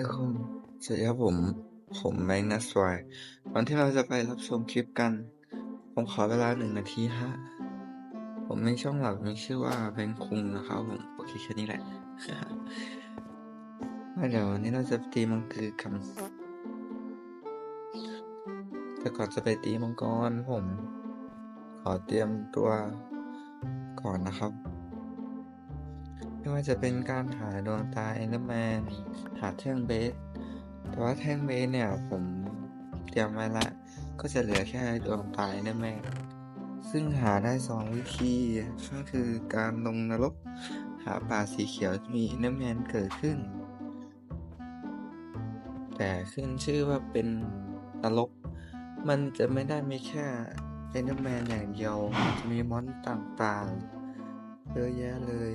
ทุกคน สวัสดีครับผม ผมแบงค์นัสวายก่อนที่เราจะไปรับชมคลิปกัน ผมขอเวลาหนึ่งนาทีฮะ ผมในช่องหลักมีชื่อว่าแบงค์คุงนะครับผมโอเคแค่นี้แหละว่าเดี๋ยววันนี้เราจะตีมังกรกันแต่ก่อนจะไปตีมังกรผม ขอเตรียมตัวก่อนนะครับ ไม่ว่าจะเป็นการหาดวงตาเอนเดอร์แมนหาแท่งเบส แต่ว่าแท่งเบสเนี่ยผมเตรียมไว้ละ ก็จะเหลือแค่ดวงตาเอนเดอร์แมนซึ่งหาได้สองวิธีก็คือการลงนรกหาป่าสีเขียวมีเอนเดอร์แมนเกิดขึ้น แต่ขึ้นชื่อว่าเป็นนรก มันจะไม่ได้มีแค่เอนเดอร์แมนอย่างเดียวจะมีมอนต่างๆเยอะแยะเลย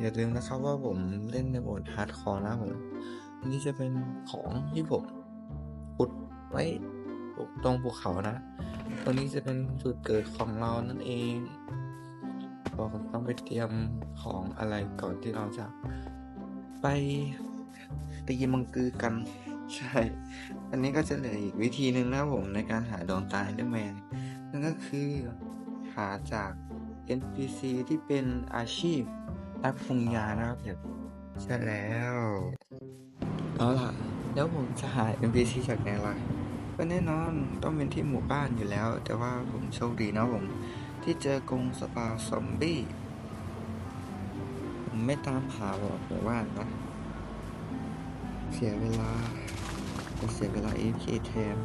อย่าลืมนะครับว่าผมเล่นในโหมดฮาร์ดคอร์นะผมนนี้จะเป็นของที่ผมขุดไว้ตรงภูเขานะ ตรงนี้จะเป็นจุดเกิดของเรานั่นเองก็ผมต้องไปเตรียมของอะไรก่อนที่เราจะ ไปตีมังกือกัน ใช่ อันนี้ก็จะเหลืออีกวิธีหนึ่งนะผมในการหาดวงตาเอนเดอร์แมนนั่นก็คือหาจาก NPC ที่เป็นอาชีพ นักปรุงยานะครับใช่แล้วเอาล่ะ แล้วผมจะหา NPC จากไหนล่ะก็แน่นอนต้องเป็นที่หมู่บ้านอยู่แล้ว แต่ว่าผมโชคดีนะผม ที่เจอกรงสปาซอมบี้ผมไม่ตามหาหรอกหมู่บ้านนะ เสียเวลาจะเสียเวลา AFK แทน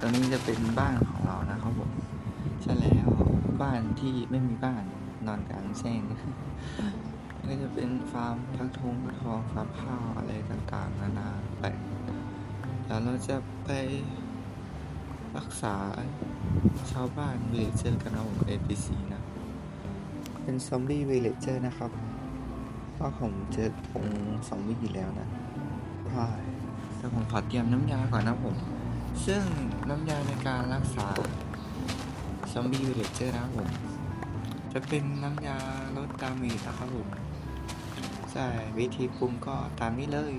ตอนนี้จะเป็นบ้านของเรานะครับผม ใช่แล้วบ้านที่ไม่มีบ้าน นอนกลางแจ้งก็จะเป็นฟาร์มพักทงทองฟาร์มข้าวอะไรต่างๆ นานาไปแล้วเราจะไปรักษาชาวบ้านวิลเลเจอร์กันนะผม APC นะ เป็นซอมบี้วิลเลเจอร์นะครับเพราะผมเจอผงซอมบี้อยู่แล้วนะใช่แต่ผมขอเตรียมน้ำยาก่อนนะผม ซึ่งน้ำยาในการรักษาซอมบี้วิลเลเจอร์นะผม จะเป็นน้ำยาลดดาเมจนะครับผมใช่วิธีปรุงก็ตามนี้เลย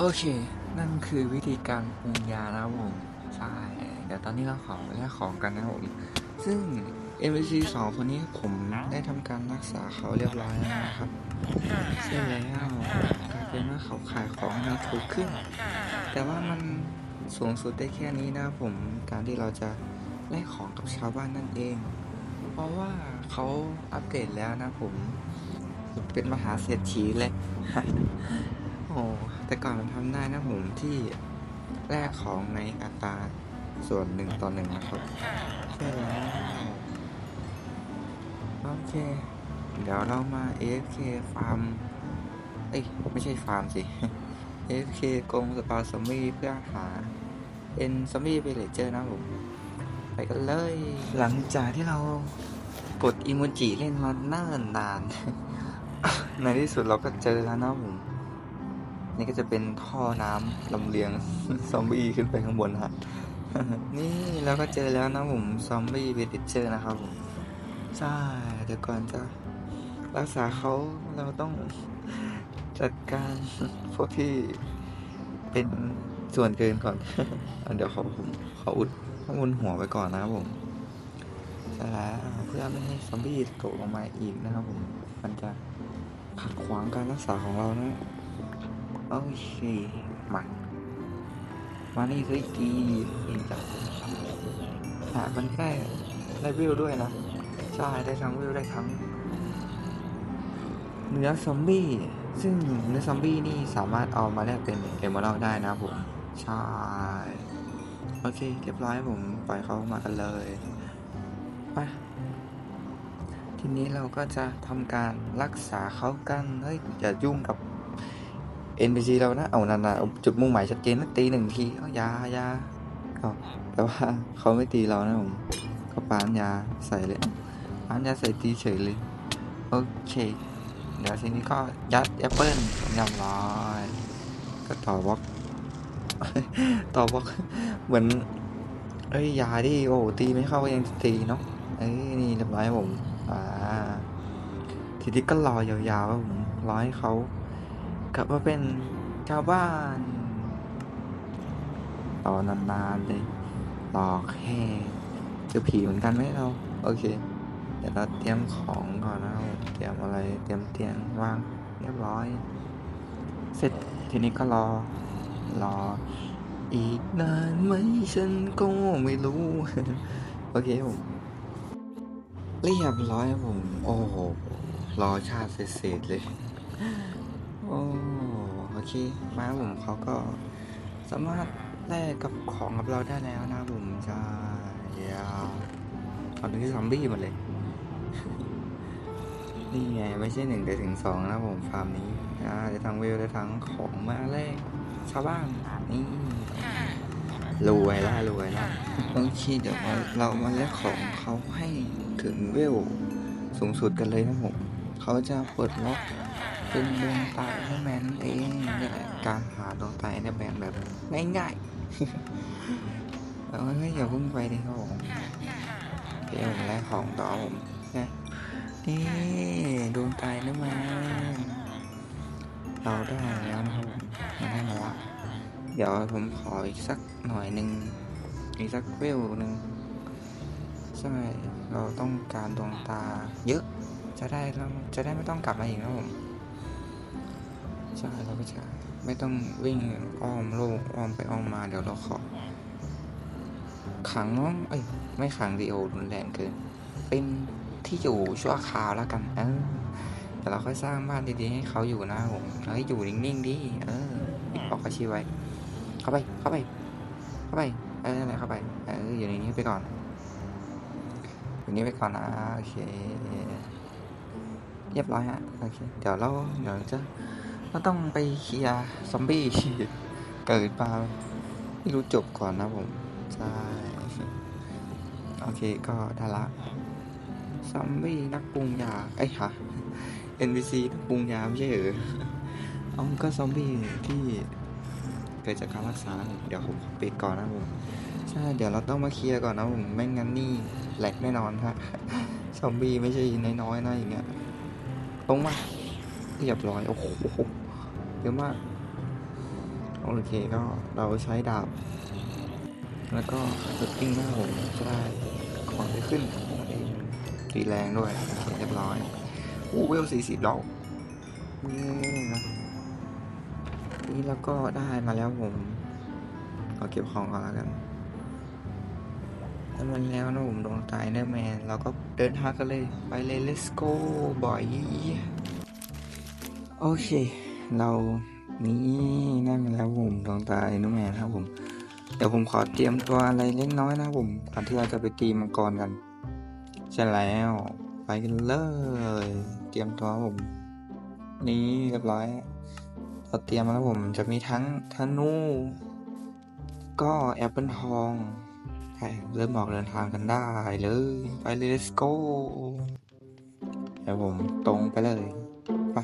โอเค นั่นคือวิธีการปรุงยานะครับผม ใช่ เดี๋ยวตอนนี้เราขอแลกของกันนะครับผม ซึ่ง NPC สองคนนี้ผมได้ทำการรักษาเขาเรียบร้อยแล้วนะครับเสร็จแล้วกลายเป็นว่าเขาขายของได้ถูกขึ้น แต่ว่ามันสูงสุดได้แค่นี้นะผม การที่เราจะแลกของกับชาวบ้านนั่นเอง เพราะว่าเขาอัปเดตแล้วนะผม เป็นมหาเศรษฐีเลย แต่ก่อนมันทำได้นะผมที่แลกของในอัตราส่วนหนึ่งต่อหนึ่งนะครับใช่แล้วโอเค เดี๋ยวเรามา AFK ฟาร์ม เอ้ย ไม่ใช่ฟาร์มสิ AFK กงสปาซอมบี้เพื่อหาเอ็นซอมบี้ไปเลเจอร์นะผม ไปกันเลย หลังจากที่เรากดอิโมจิเล่นมาเนิ่นนาน ในที่สุดเราก็เจอแล้วนะผม นี่ก็จะเป็นท่อน้ำลำเลียงซอมบี้ขึ้นไปข้างบนฮะนี่เราก็เจอแล้วนะผมซอมบี้เวดิเจอร์นะครับผมใช่เดี๋ยวก่อนจะรักษาเขาเราต้องจัดการพวกที่เป็นส่วนเกินก่อนเดี๋ยวเขาผมขออุดข้างบนหัวไปก่อนนะครับผมใช่แล้วเพื่อไม่ให้ซอมบี้ตกลงมาอีกนะครับผมมันจะขัดขวางการรักษาของเรานะ โอเคมามานี่สิกีเองจ้ะหามันแค่ได้วิวด้วยนะ ใช่ได้ทั้งวิวได้ทั้ง เนื้อซอมบี้ ซึ่งเนื้อซอมบี้นี่สามารถเอามาแลกเป็นเอมเมอรัลได้นะผม ใช่ โอเค เรียบร้อยผมปล่อยเขามากันเลยไปทีนี้เราก็จะทำการรักษาเขากัน เฮ้ยอย่ายุ่งกับ NPC เรานะ เอานานาจุดมุ่งหมายชัดเจนนะตีหนึ่งทีเอายายาก็แต่ว่าเขาไม่ตีเรานะผมก็ปานยาใส่เลยปานยาใส่ตีเฉยเลย โอเค เดี๋ยวทีนี้ก็ยัดแอปเปิลยบร้อยก็ต่อบล็อก ต่อบล็อกเหมือนเอ้ยยาดิโอ้โหตีไม่เข้าก็ยังตีเนาะเอ้ยนี่เรียบร้อยผมอ่าทีนี้ก็รอยาวๆผมรอให้เขา กลับมาเป็นชาวบ้านรอนานๆเลยรอแค่เจอผีเหมือนกันไหมเรา โอเค เดี๋ยวเราเตรียมของก่อนนะเตรียมอะไร เตรียมเตียงวางเรียบร้อย เสร็จทีนี้ก็รอ รอ อีกนานไหมฉันก็ไม่รู้ โอเคผมเรียบร้อยผม โอ้โห รอชาติเสร็จเลย โอ้โอเคมาผมเขาก็สามารถแลกกับของกับเราได้แล้วนะครับผมใช่ยวเอาดูที่ซอมบี้มาเลย นี่ไงไม่ใช่หนึ่งแต่ถึงสองนะผมฟาร์มนี้อ่าได้ทั้งเวลได้ทั้งของมาแลกชาวบ้านนี่รวยละรวยละโอเคเดี๋ยวเราเรามาแลกของเขาให้ถึงเวลสูงสุดกันเลยนะผมเขาจะเปิดล็อก เป็นดวงตาแอนแมนนเองนี่แหละการหาดวงตาแอนแมนแบบง่ายๆเอาเฮ้ยอย่าพุ่งไปดิครับผมเดี๋ยวแลกของต่อผมนะนี่ดวงตาแอนแมนเราได้แล้วนะครับผมเราได้มาละเดี๋ยวผมขออีกสักหน่อยหนึ่งอีกสักเวลหนึ่งใช่เราต้องการดวงตาเยอะจะได้เราจะได้ไม่ต้องกลับมาอีกนะผม ใช่เราก็จะไม่ต้องวิ่งอ้อมโลกอ้อมไปอ้อมมาเดี๋ยวเราขอขังน้องเอ้ยไม่ขังดีโอรุนแรงเกินเป็นที่อยู่ชั่วคราวแล้วกัน เออ แต่เราค่อยสร้างบ้านดีๆให้เขาอยู่นะผมเฮ้ยอยู่นิ่งๆดิเออปิดออกอาชีไว้ เข้าไปเข้าไป เข้าไปเอออะไรเข้าไปเอออยู่ในนี้ไปก่อนอยู่นี้ไปก่อนนะโอเคเรียบร้อยฮะโอเคเดี๋ยวเราเดี๋ยวจะ เราต้องไปเคลียร์ซอมบี้เกิดมาไม่รู้จบก่อนนะผม ใช่ โอเคก็ได้ละซอมบี้นักปรุงยาไอ้ยค่ะ NPC นักปรุงยาไม่ใช่เหรอเอาก็ซอมบี้ที่เกิดจากการรักษา เดี๋ยวผมปิดก่อนนะผม ใช่ เดี๋ยวเราต้องมาเคลียร์ก่อนนะผมไม่งั้นนี่แหลกแน่นอนฮะซอมบี้ไม่ใช่น้อยๆนะอย่างเงี้ยตรงมาเรียบร้อย โอ้โห เยอะมาก โอเคก็เราใช้ดาบ แล้วก็สปริงหน้าผมจะได้ของได้ขึ้นตีแรงด้วยเรียบร้อยอู้เวลสี่สิบแล้วเย้นะนี่แล้วก็ได้มาแล้วผมขอเก็บของก่อนแล้วกันแล้วมันแล้วนะผมดวงตายเนอร์แมนเราก็เดินทางกันเลย ไปเลย let's go บ่อยโอเค เรานี่นั่นมาแล้วผมดวงตาเนอร์แมนครับผม เดี๋ยวผมขอเตรียมตัวอะไรเล็กน้อยนะครับผมก่อนที่เราจะไปตีมังกรกันใช่แล้วไปกันเลย เตรียมตัวผม นี่เรียบร้อยเราเตรียมมาแล้วผมจะมีทั้งธนูก็แอปเปิลทองใช่เริ่มออกเดินทางกันได้เลย ไปเลย let's go เดี๋ยวผมตรงไปเลย ไป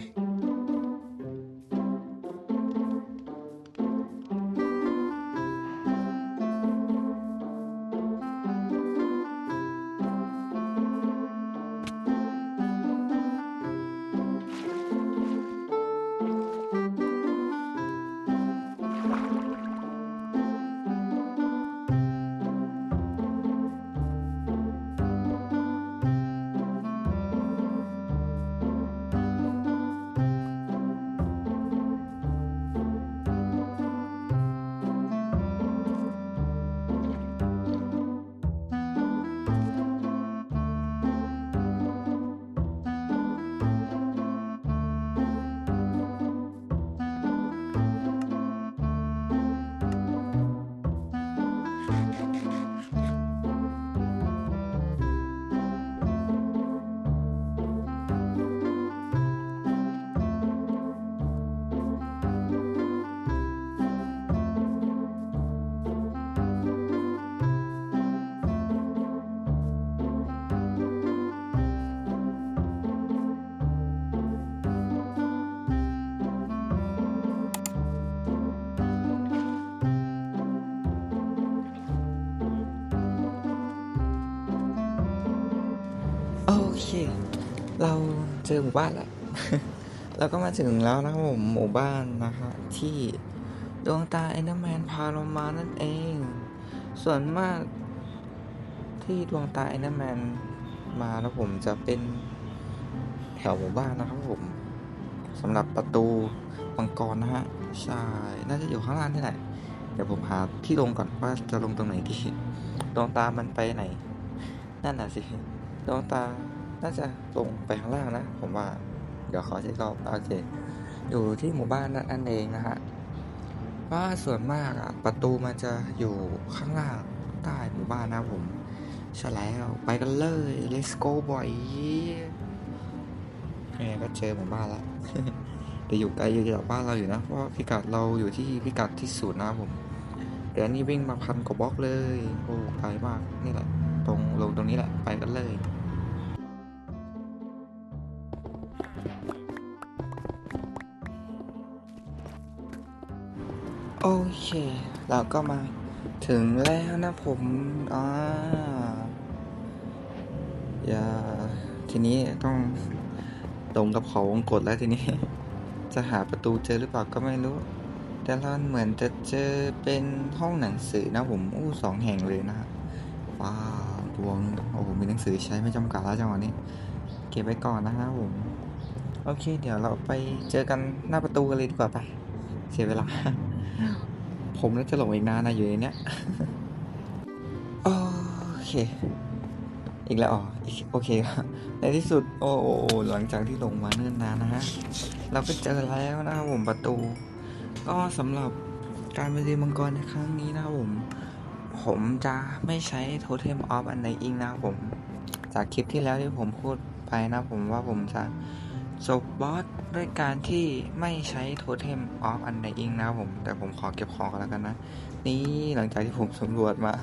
เค เราเจอหมู่บ้านแล้ว เราก็มาถึงแล้วนะครับผมหมู่บ้านนะฮะที่ดวงตาเอนเดอร์แมนพาเรามานั่นเอง ส่วนมากที่ดวงตาเอนเดอร์แมนมาแล้วผมจะเป็นแถวหมู่บ้านนะครับผมสำหรับประตูมังกรนะฮะใช่น่าจะอยู่ข้างล่างนี่แหละเดี๋ยวผมหาที่ลงก่อนว่าจะลงตรงไหนดีดวงตามันไปไหน นั่นน่ะสิดวงตา น่าจะลงไปข้างล่างนะ ผมว่า เดี๋ยวขอเช็ครอบโอเค อยู่ที่หมู่บ้านนั่นเองนะฮะว่าส่วนมากอะประตูมันจะอยู่ข้างล่างใต้หมู่บ้านนะผมใช่แล้วไปกันเลย let's go boy เนี่ยก็เจอหมู่บ้านละแต่อยู่ไกลอยู่จากบ้านเราอยู่นะ เพราะพิกัดเราอยู่ที่พิกัดที่ศูนย์นะผมเดี๋ยวนี้วิ่งมาพันกว่าบล็อกเลย โอ้ไกลมากนี่แหละ ตรงลงตรงนี้แหละ ไปกันเลย เคเราก็มาถึงแล้วนะผมอ่าอย่าทีนี้ต้องตรงกับเขาวงกดแล้วทีนี้ จะหาประตูเจอหรือเปล่าก็ไม่รู้ แต่เราเหมือนจะเจอเป็นห้องหนังสือนะผมอู้สองแห่งเลยนะฮะว้าวดวงโอ้โหมีหนังสือใช้ไม่จำกัดแล้วจังหวะนี้ เก็บไว้ก่อนนะฮะผมโอเค เดี๋ยวเราไปเจอกันหน้าประตูกันเลยดีกว่าไป เสียเวลา ผมน่าจะหลงอีกนานนะอยู่ในเนี้ยโอเคอีกแล้วอ๋อโอเคครับในที่สุดโอ้โอ้หลังจากที่หลงมาเนิ่นนานนะฮะ เราก็เจอแล้วนะครับผมประตู ก็สำหรับการไปเรียนมังกรในครั้งนี้นะครับผม ผมจะไม่ใช้โทเทมออฟอันไหนอิงนะครับผม จากคลิปที่แล้วที่ผมพูดไปนะผมว่าผมจะ จบบอสด้วยการที่ไม่ใช้โทเทมออฟอันไหนอิงนะครับผม แต่ผมขอเก็บของกันแล้วกันนะ นี่หลังจากที่ผมสำรวจมา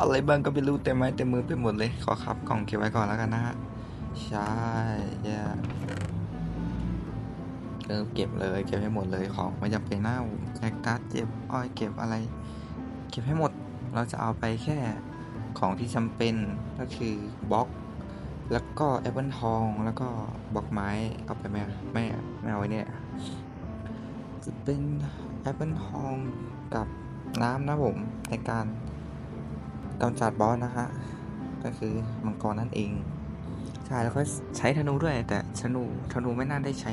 อะไรบ้างก็ไม่รู้เต็มไม้เต็มมือไปหมดเลย ขอขับกล่องเก็บไว้ก่อนแล้วกันนะฮะ ใช่เย่เออเก็บเลยเก็บให้หมดเลยของไม่จำเป็นหน้าแคคตัสเก็บอ้อยเก็บอะไร เก็บให้หมดเราจะเอาไปแค่ของที่จำเป็นก็คือบล็อก แล้วก็แอปเปิลทองแล้วก็บล็อกไม้เอาไปไหมไม่ไม่เอาไว้เนี่ยจะเป็นแอปเปิลทองกับน้ำนะผมในการกำจัดบอสนะฮะก็คือมังกรนั่นเองใช่แล้วก็ใช้ธนูด้วย แต่ธนูธนูไม่น่าได้ใช้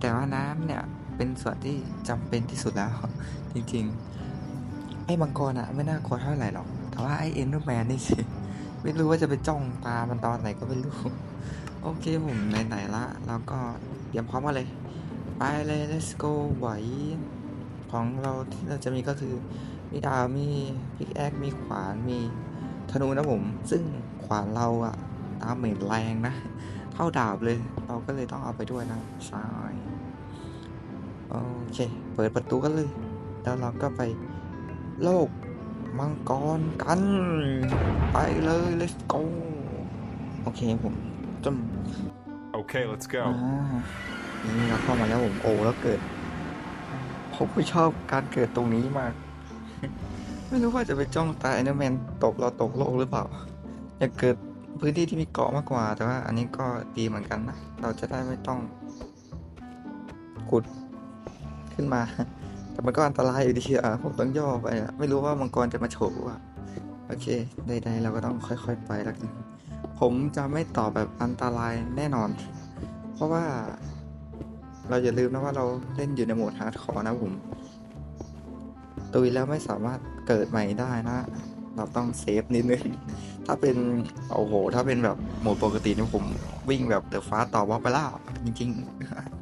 แต่ว่าน้ำเนี่ยเป็นส่วนที่จำเป็นที่สุดแล้ว จริงๆ ไอ้มังกรอะไม่น่ากลัวเท่าไหร่หรอก แต่ว่าไอ้เอ็นดอร์แมนนี่สิ ไม่รู้ว่าจะไปจ้องตามันตอนไหนก็ไม่รู้ โอเคผมไหนๆละแล้วก็เตรียมพร้อมมาเลย ไปเลย let's go ไหวของเราที่เราจะมีก็คือมีดาบมีพิกแอคมีขวานมีธนูนะผม ซึ่งขวานเราอะดาเมจแรงนะ เท่าดาบเลย เราก็เลยต้องเอาไปด้วยนะใช่โอเค เปิดประตูกันเลย แล้วเราก็ไปโลก มังกรกัน ไปเลย let's go โอเคผมจม Okay, let's อ่า go. นี่เราเข้ามาแล้วผมโอ้แล้วเกิด ผมไม่ชอบการเกิดตรงนี้มาก ไม่รู้ว่าจะไปจ้องตาแอนเดอร์แมนตกเราตกโลกหรือเปล่า อยากเกิดพื้นที่ที่มีเกาะมากกว่า แต่ว่าอันนี้ก็ดีเหมือนกันนะ เราจะได้ไม่ต้องขุดขึ้นมา แต่มันก็อันตรายอยู่ดีอะผมต้องย่อไปอะไม่รู้ว่ามังกรจะมาโฉบอะโอเคใดๆเราก็ต้องค่อย ๆ ไปแล้วกันผมจะไม่ตอบแบบอันตรายแน่นอน เพราะว่าเราอย่าลืมนะว่าเราเล่นอยู่ในโหมดฮาร์ดคอร์นะผมตุยแล้วไม่สามารถเกิดใหม่ได้นะ เราต้องเซฟนิดนึง ถ้าเป็นโอ้โห ถ้าเป็นแบบโหมดปกตินี่ผมวิ่งแบบเดอะฟ้าต่อบล็อกไปแล้วจริง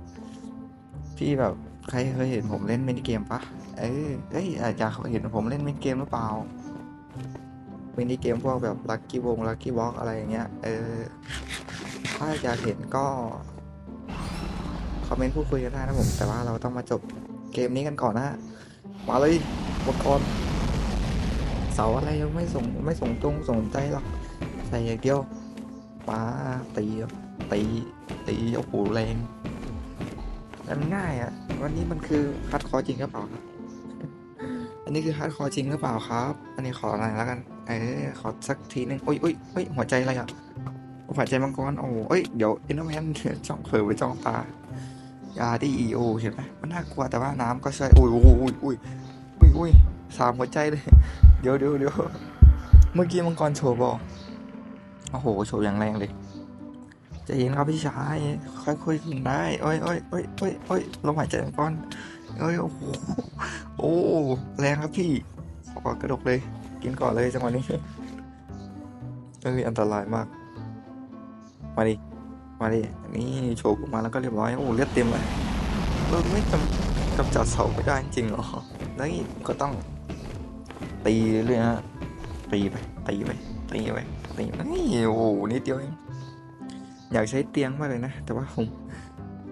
ๆ พี่แบบ ใครเคยเห็นผมเล่นมินิเกมปะเออเอ้ยอาจจะเห็นผมเล่นมินิเกมหรือเปล่ามินิเกมพวกแบบลั c กี้วงลั c กี้บ็อกอะไรอย่างเงี้ยเออถ้าอยากเห็นก็คอมเมนต์พูดคุยกันได้นะผม แต่ว่าเราต้องมาจบเกมนี้กันก่อนนะมาเลยอุปกรณ์เสาอะไรยังไม่ส่งไม่ส่งตรงส่งใจหรอกใส่อย่างเดียวป้าตีตีตีโอ้โหแรง มันง่ายอะวันนี้มันคือคัดคอร์จริงหรือเปล่าครับ อันนี้คือฮาร์ดคอร์จริงหรือเปล่าครับ อันนี้ขออะไรแล้วกัน เออขอสักทีหนึงโอ้ยโอ้ยโอ้ยหัวใจอะไรอะหัวใจมังกร โอ้โเอ้ย เดี๋ยวอินเตอร์แมนจ้องเผลอไปจ้องตายาดีอีโอเห็นไหมมันน่ากลัวแต่ว่าน้ำก็ช่วยอุ้ยอุ้ยอุ้ยอุ้ยอุ้ยอุ้ยสามหัวใจเลย เดี๋ยวเดี๋ยวเดี๋ยวเมื่อกี้มังกรโชว์บอกโอ้โห โชว์อย่างแรงเลย จะเย็นครับพี่ชายค่อยคุยกันได้โอ้ยโอ้ยโอ้ยโอ้ยโอ้ยลมหายใจมังกรโอ้ยโอ้โหโอ้แรงครับพี่ขอกระดกเลย กินก่อนเลยจังหวะนี้เอ้ยอันตรายมาก มาดิมาดินี่โชว์ออกมาแล้วก็เรียบร้อยโอ้เลือดเต็มเลยเออไม่กำกำจัดเสาไม่ได้จริงหรอแล้วนี่ก็ต้องตีเรื่อยฮะตีไปตีไปตีไปตีไปนี่โอ้โหนิดเดียวเอง อยากใช้เตียงมากเลยนะ แต่ว่าผม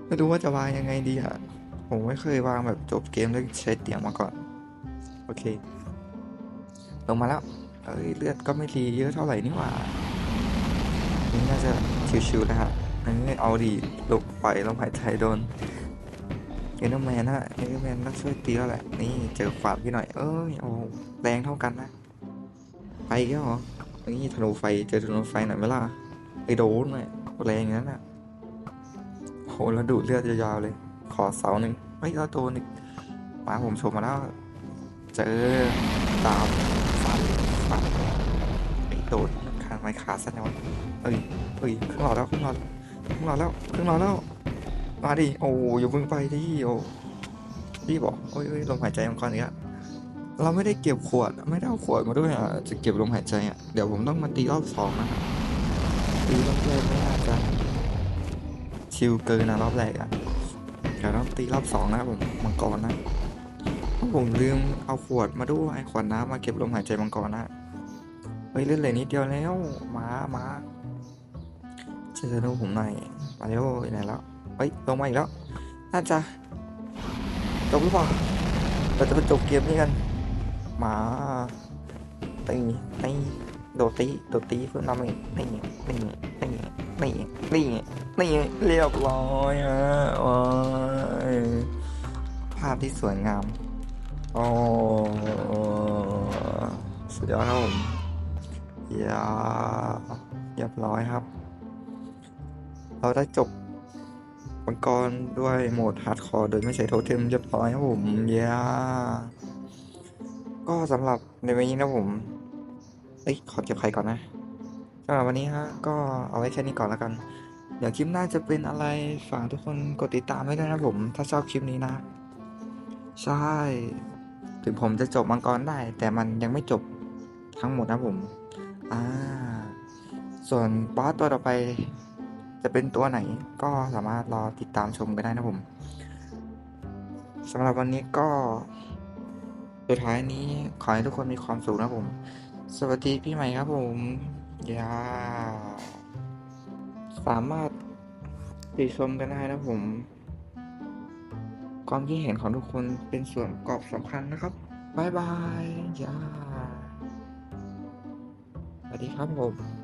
ไม่รู้ว่าจะวางยังไงดีอะผมไม่เคยวางแบบจบเกมแล้วใช้เตียงมาก่อน โอเค ลงมาแล้วเอ้ยเลือดก็ไม่รีเยอะเท่าไหร่นี่หว่านี่น่าจะชิวๆนะฮะอันนี้เอาดีลงไปลมหายใจโดนเอ็นเดอร์แมนฮะเอ็นเดอร์แมนต้องช่วยตีแล้วแหละ นี่เจอขวาพี่หน่อย เอ้ยโอ้แรงเท่ากันนะไปอีก็เหรอนี่ธนูไฟเจอธนูไฟหน่อยไหมล่ะไอโดนเลย แรงอย่างนั้นอะโหแล้วดูเลือดยาวๆเลย ขอเสาหนึ่งเฮ้ยเราโดนอีกมาผมชมมาแล้ว เจอตามฟันฟันไอโดนขาไม้ขาสั้นนะวะเอ้ยเอ้ยครึ่งหลอดแล้วครึ่งหลอดครึ่งหลอดแล้วครึ่งหลอดแล้ว มาดิ โอ้ยอย่าเพิ่งไปดิโอ้พี่บอกโอ้ยเอ้ยลมหายใจมังกรอีกแล้วเราไม่ได้เก็บขวด ไม่ได้เอาขวดมาด้วยอะ จะเก็บลมหายใจอะ เดี๋ยวผมต้องมาตีรอบสองนะ ตีรอบแรกไม่น่าจะชิลเกินนะรอบแรกอะเดี๋ยวต้องตีรอบสองนะผมมังกรนะผมลืมเอาขวดมาด้วยขวดน้ำมาเก็บลมหายใจมังกรนะเฮ้ยเล่นเลยนิดเดียวแล้วมามาเจอธนูผมหน่อยมาเร็วไปไหนแล้วเฮ้ยลงมาอีกแล้วน่าจะจบหรือเปล่าเราจะไปจบเกมนี้กันมาตีตี โดตีโดตีเพื่อนเราเองนี่นี่นี่นี่นี่นี่เรียบร้อยฮะโอ้ยภาพที่สวยงามโอ้สุดยอดครับผมยาเรียบร้อยครับ เราได้จบมังกรด้วยโหมดฮาร์ดคอร์โดยไม่ใช้โทเทมเรียบร้อยครับผมยาก็สำหรับในวันนี้นะผม เอ้ยขอเก็บใครก่อนนะสำหรับวันนี้ฮะก็เอาไว้แค่นี้ก่อนแล้วกัน เดี๋ยวคลิปหน้าจะเป็นอะไรฝากทุกคนกดติดตามไว้ด้วยนะผม ถ้าชอบคลิปนี้นะ ใช่ ถึงผมจะจบมังกรได้ แต่มันยังไม่จบทั้งหมดนะผมอ่าส่วนบอสตัวต่อไปจะเป็นตัวไหนก็สามารถรอติดตามชมกันได้นะผมสำหรับวันนี้ก็สุดท้ายนี้ขอให้ทุกคนมีความสุขนะผม สวัสดีพี่ใหม่ครับผมยาสามารถติชมกันได้นะผม ความคิดเห็นของทุกคนเป็นส่วนประกอบสำคัญนะครับบายบายยาสวัสดีครับผม